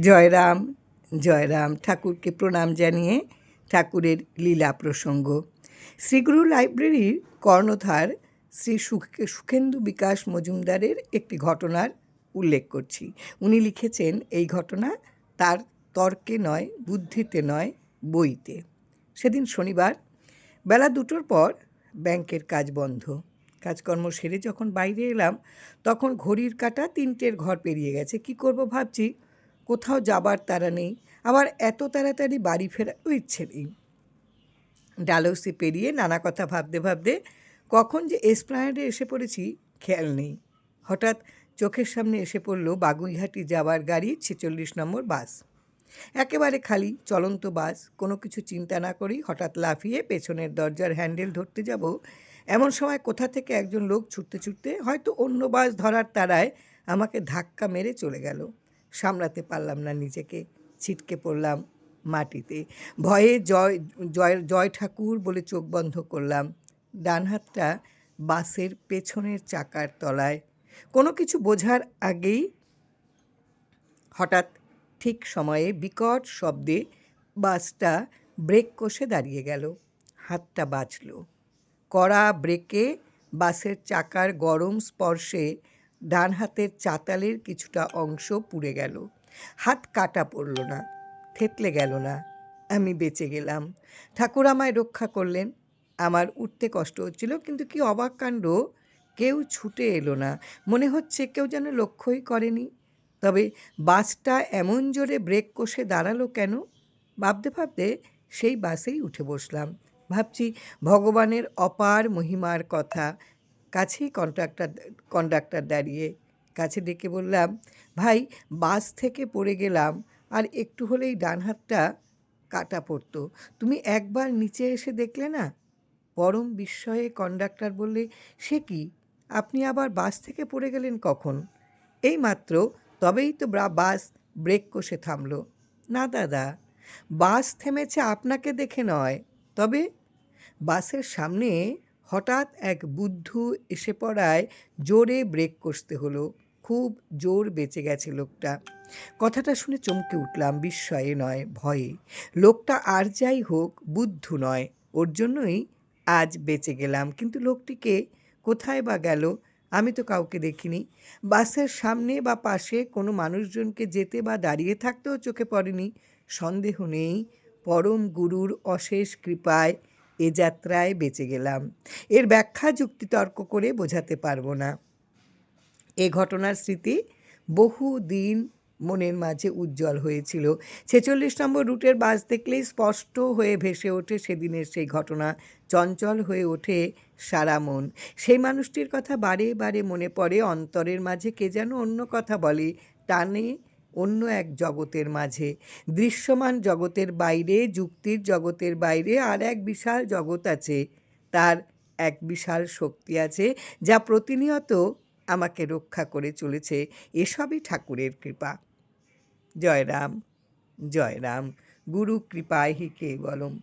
জয়রাম জয়রাম ঠাকুরকে প্রণাম জানিয়ে ঠাকুরের লীলা প্রসঙ্গ। শ্রীগুরু লাইব্রেরির কর্ণধার শ্রী সুখ- সুখেন্দু বিকাশ মজুমদারের একটি ঘটনার উল্লেখ করছি। উনি লিখেছেন, এই ঘটনা তার তর্কে নয়, বুদ্ধিতে নয়, বইতে। সেদিন শনিবার, বেলা দুটোর পর ব্যাংকের কাজ বন্ধ। কাজকর্ম সেরে যখন বাইরে এলাম, তখন ঘড়ির কাঁটা তিনটের ঘর পেরিয়ে গেছে। কি করব ভাবছি? কোথাও যাবার তারা নেই, আবার এত তাড়াতাড়ি বাড়ি ফেরারও ইচ্ছে নেই। ডালহৌসি পেরিয়ে নানা কথা ভাবতে ভাবতে কখন যে এসপ্লানেডে এসে পড়েছি, খেয়াল নেই। হঠাৎ চোখের সামনে এসে পড়ল বাগুইহাটি যাওয়ার গাড়ি ছেচল্লিশ নম্বর বাস। একেবারে খালি, চলন্ত বাস, কোনো কিছু চিন্তা না করেই হঠাৎ লাফিয়ে পেছনের দরজার হ্যান্ডেল ধরতে যাব। এমন সময় কোথা থেকে একজন লোক ছুটতে ছুটতে হয়তো অন্য বাস ধরার তারায় আমাকে ধাক্কা মেরে চলে গেল। সামলাতে পারলাম না, নিজেকে ছিটকে পড়লাম মাটিতে। ভয়ে জয় জয় জয় ঠাকুর বলে চোখ বন্ধ করলাম। ডান হাতটা বাসের পেছনের চাকার তলায়। কোনো কিছু বোঝার আগেই হঠাৎ ঠিক সময়ে বিকট শব্দে বাসটা ব্রেক কষে দাঁড়িয়ে গেল। হাতটা বাঁচল। কড়া ব্রেকে বাসের চাকার গরম স্পর্শে ডান হাতের চাতালের কিছুটা অংশ পুড়ে গেল। হাত কাটা পড়ল না, থেতলে গেল না। আমি বেঁচে গেলাম। ঠাকুর আমায় রক্ষা করলেন। আমার উঠতে কষ্ট হচ্ছিল, কিন্তু কি অবাক কাণ্ড, কেউ ছুটে এলো না। মনে হচ্ছে কেউ যেন লক্ষ্যই করেনি। তবে বাসটা এমন জোরে ব্রেক কষে দাঁড়াল কেন? ভাবতে ভাবতে সেই বাসেই উঠে বসলাম। ভাবছি ভগবানের অপার মহিমার কথা। কাছেই কন্ট্রাক্টর কন্ডাক্টর দাঁড়িয়ে কাছে ডেকে বললাম, ভাই, বাস থেকে পড়ে গেলাম, আর একটু হলেই ডান হাতটা কাটা পড়তো। তুমি একবার নিচে এসে দেখলে না? পরম বিস্ময়ে কন্ডাক্টর বললে, সে কি? আপনি আবার বাস থেকে পড়ে গেলেন কখন? এই মাত্র, তবেই তো বাস ব্রেক কষে থামল। না দাদা, বাস থেমেছে আপনাকে দেখে নয়, তবে বাসের সামনে হঠাৎ এক বুদ্ধ এসে পড়ায় জোরে ব্রেক কষতে হলো। খুব জোর বেঁচে গেছে লোকটা। কথাটা শুনে চমকে উঠলাম, বিস্ময়ে নয়, ভয়ে। লোকটা আর যাই হোক, বুদ্ধ নয়। ওর জন্যই আজ বেঁচে গেলাম। কিন্তু লোকটিকে কোথায় বা গেল, আমি তো কাউকে দেখিনি। বাসের সামনে বা পাশে কোনো মানুষজনকে যেতে বা দাঁড়িয়ে থাকতেও চোখে পড়েনি। সন্দেহ নেই, পরম গুরুর অশেষ কৃপায় এ যাত্রায় বেঁচে গেলাম। এর ব্যাখ্যা যুক্তিতর্ক করে বোঝাতে পারব না। এ ঘটনার স্মৃতি বহু দিন মনের মাঝে উজ্জ্বল হয়েছিল। ছেচল্লিশ নম্বর রুটের বাস দেখলেই স্পষ্ট হয়ে ভেসে ওঠে সেদিনের সেই ঘটনা। চঞ্চল হয়ে ওঠে সারা মন। সেই মানুষটির কথা বারে বারে মনে পড়ে, অন্তরের মাঝে কে যেন অন্য কথা বলে। টানে অন্য এক জগতের মাঝে। দৃশ্যমান জগতের বাইরে, যুক্তির জগতের বাইরে আর এক বিশাল জগৎ আছে। তার এক বিশাল শক্তি আছে যা প্রতিনিয়ত আমাকে রক্ষা করে চলেছে। এসবই ঠাকুরের কৃপা। জয় রাম জয় রাম গুরু কৃপায় হি কেবলম।